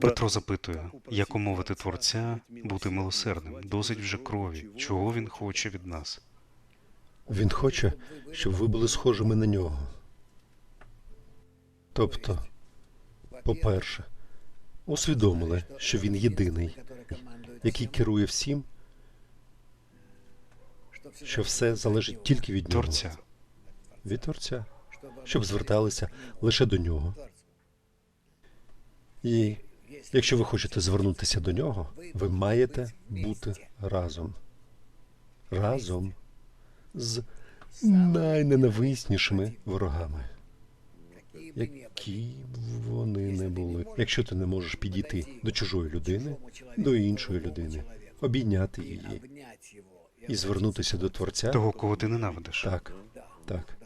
Петро запитує, як умовити Творця бути милосердним. Досить вже крові. Чого він хоче від нас? Він хоче, щоб ви були схожими на нього. Тобто, по-перше, усвідомили, що він єдиний, який керує всім, що все залежить тільки від нього. Творця. Від Творця, щоб зверталися лише до нього. І якщо ви хочете звернутися до нього, ви маєте бути разом. Разом з найненависнішими ворогами, які б вони не були. Якщо ти не можеш підійти до чужої людини, до іншої людини, обійняти її і звернутися до Творця, Того, кого ти ненавидиш. так, так.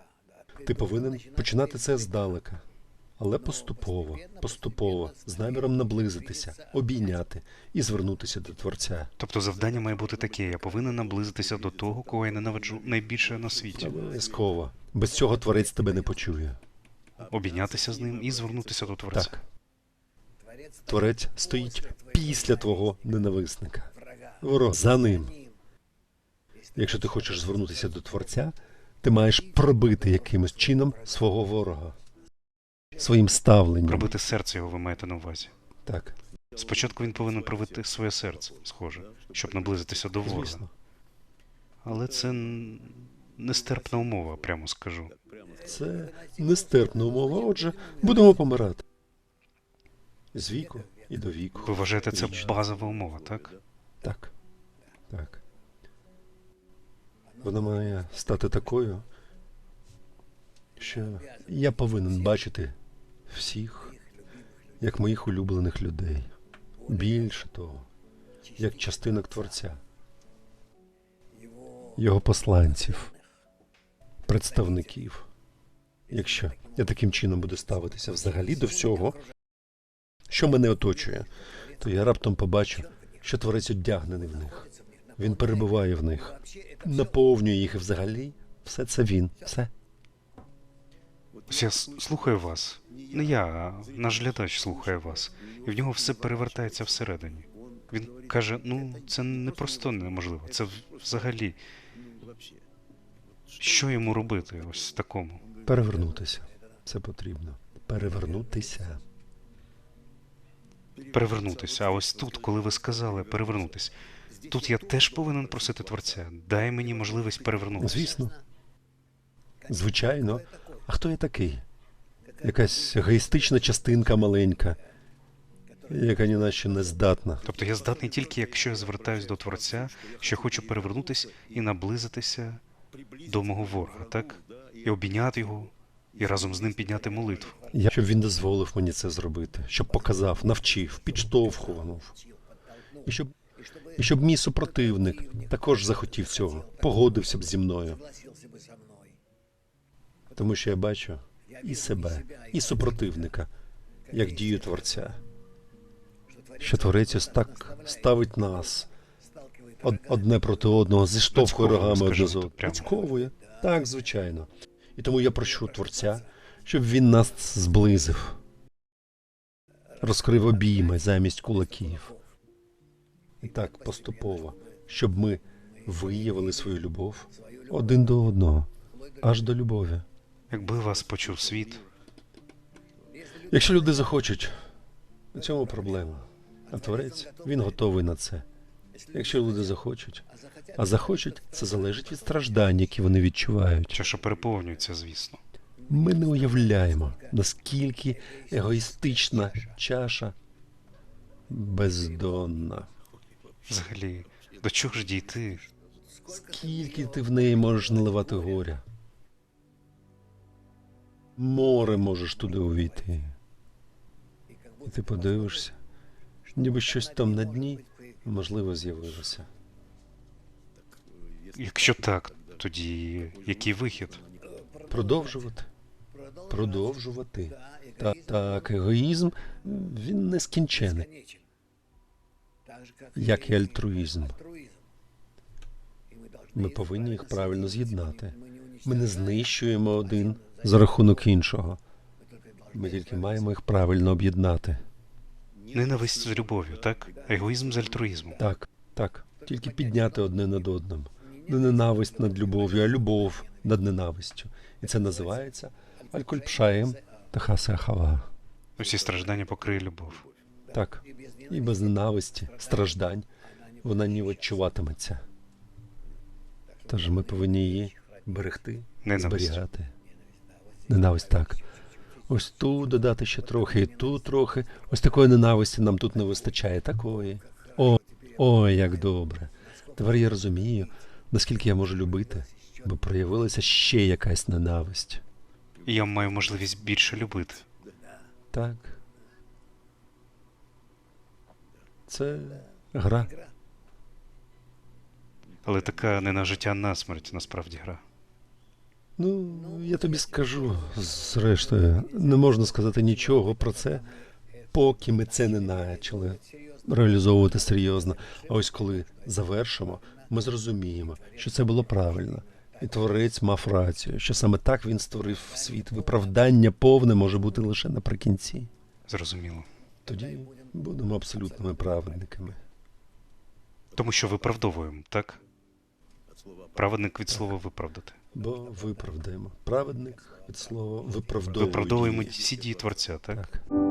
Ти повинен починати це здалека, але поступово, поступово, з наміром наблизитися, обійняти і звернутися до Творця. Тобто завдання має бути таке: я повинен наблизитися до того, кого я ненавиджу найбільше на світі, Обов'язково. Без цього творець тебе не почує. обійнятися з ним і звернутися до Творця. Так. Творець стоїть після твого ненависника. Ворог за ним. Якщо ти хочеш звернутися до Творця, ти маєш пробити якимось чином свого ворога. Своїм ставленням. Пробити серце його ви маєте на увазі. Так, Спочатку він повинен пробити своє серце, схоже, щоб наблизитися до ворога. Але це нестерпна умова, прямо скажу. Це нестерпна умова. Отже, будемо помирати. З віку і до віку. Ви вважаєте, це Вічно. базова умова, так? Так. Так. Вона має стати такою, що я повинен бачити всіх як моїх улюблених людей. Більше того, як частинок Творця, його посланців, представників. Якщо я таким чином буду ставитися взагалі до всього, що мене оточує, то я раптом побачу, що творець одягнений в них. Він перебуває в них, наповнює їх і взагалі. Все це він. Все. Ось я слухаю вас. Не я, а наш глядач слухає вас. І в нього все перевертається всередині. Він каже: ну, це не просто неможливо, це взагалі. Що йому робити ось такому? Перевернутися. Це потрібно. Перевернутися. Перевернутися. А ось тут, коли ви сказали перевернутися, тут я теж повинен просити Творця. Дай мені можливість перевернутися. Звісно. Звичайно. А хто я такий? Якась егоїстична частинка маленька, яка ні на що не здатна. Тобто я здатний тільки, якщо я звертаюсь до Творця, що хочу перевернутися і наблизитися до мого ворога, так? І обійняти його, і разом з ним підняти молитву. Я, щоб він дозволив мені це зробити, щоб показав, навчив, підштовхував. І щоб, і щоб мій супротивник також захотів цього, погодився б зі мною. Тому що я бачу і себе, і супротивника, як дію Творця. Що Творець ось так ставить нас одне проти одного, зіштовхує рогами одне з. Нацьковує. Так, звичайно. І тому я прошу Творця, щоб він нас зблизив, розкрив обійми замість кулаків. І так поступово, щоб ми виявили свою любов один до одного, аж до любові. Якби вас почув світ, Якщо люди захочуть, у цьому проблема. А творець він готовий на це. Якщо люди захочуть, а захочуть, це залежить від страждань, які вони відчувають. чаша переповнюється, звісно. Ми не уявляємо, наскільки егоїстична чаша бездонна. Взагалі, до чого ж дійти? Скільки ти в неї можеш наливати горя? Море можеш туди увійти. І ти подивишся, ніби щось там на дні, можливо, з'явилося. Якщо так, тоді який вихід? Продовжувати. Продовжувати. Та, так, егоїзм він нескінчений, як і альтруїзм. Ми повинні їх правильно з'єднати. Ми не знищуємо один за рахунок іншого. Ми тільки маємо їх правильно об'єднати. Ненависть з любов'ю, так? Егоїзм з альтруїзмом. Так, так. Тільки підняти одне над одним. Не ненависть над любов'ю, а любов над ненавистю. І це називається Алькульпшаєм та Хасеахава. Усі страждання покриє любов. Так. І без ненависті, страждань вона не відчуватиметься. Тож ми повинні її берегти, Ненависть. зберігати. Ненависть так. Ось тут додати ще трохи, і тут трохи. Ось такої ненависті нам тут не вистачає. Такої. О, ой, як добре. Тепер я розумію, наскільки я можу любити, бо проявилася ще якась ненависть. Я маю можливість більше любити. Так. Це гра. Але така не на життя, а на смерть насправді гра. Ну, я тобі скажу, зрештою, не можна сказати нічого про це, поки ми це не почали реалізовувати серйозно. А ось коли завершимо, ми зрозуміємо, що це було правильно. І творець мав рацію, що саме так він створив світ. Виправдання повне може бути лише наприкінці. Зрозуміло. Тоді будемо абсолютними праведниками. Тому що виправдовуємо, так? Праведник від слова виправдати. Бо виправдаємо. Праведник від слова виправдовує. Виправдовуємо всі дії творця, так? Так.